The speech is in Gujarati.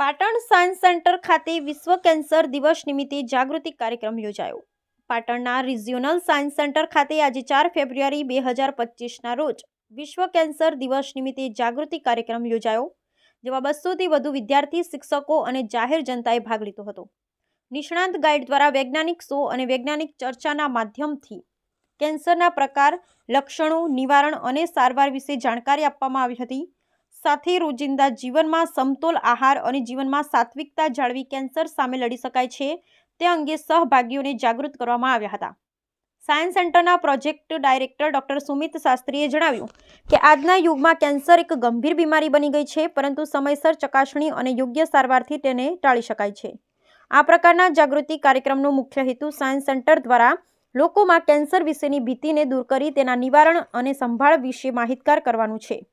પાટણ સાયન્સ સેન્ટર ખાતે વિશ્વ કેન્સર દિવસ નિમિત્તે જાગૃતિ કાર્યક્રમ યોજાયો. પાટણના રિજિયોનલ સાયન્સ સેન્ટર ખાતે આજે ચાર ફેબ્રુઆરી બે હજાર પચીસના રોજ વિશ્વ કેન્સર દિવસ નિમિત્તે જાગૃતિ કાર્યક્રમ યોજાયો, જેમાં બસોથી વધુ વિદ્યાર્થી, શિક્ષકો અને જાહેર જનતાએ ભાગ લીધો હતો. નિષ્ણાંત ગાઈડ દ્વારા વૈજ્ઞાનિક શો અને વૈજ્ઞાનિક ચર્ચાના માધ્યમથી કેન્સરના પ્રકાર, લક્ષણો, નિવારણ અને સારવાર વિશે જાણકારી આપવામાં આવી હતી. સાથે રોજિંદા જીવનમાં સમતોલ આહાર અને જીવનમાં સાત્વિકતા જાળવી કેન્સર સામે લડી શકાય છે. તે અંગે સહભાગીઓને જાગૃત કરવામાં આવ્યા હતા. સાયન્સ સેન્ટરના પ્રોજેક્ટ ડાયરેક્ટર ડોક્ટર સુમિત શાસ્ત્રીએ જણાવ્યું કે, આજના યુગમાં કેન્સર એક ગંભીર બીમારી બની ગઈ છે, પરંતુ સમયસર ચકાસણી અને યોગ્ય સારવારથી તેને ટાળી શકાય છે. આ પ્રકારના જાગૃતિ કાર્યક્રમનો મુખ્ય હેતુ સાયન્સ સેન્ટર દ્વારા લોકોમાં કેન્સર વિશેની ભીતિને દૂર કરી તેના નિવારણ અને સંભાળ વિશે માહિતગાર કરવાનું છે.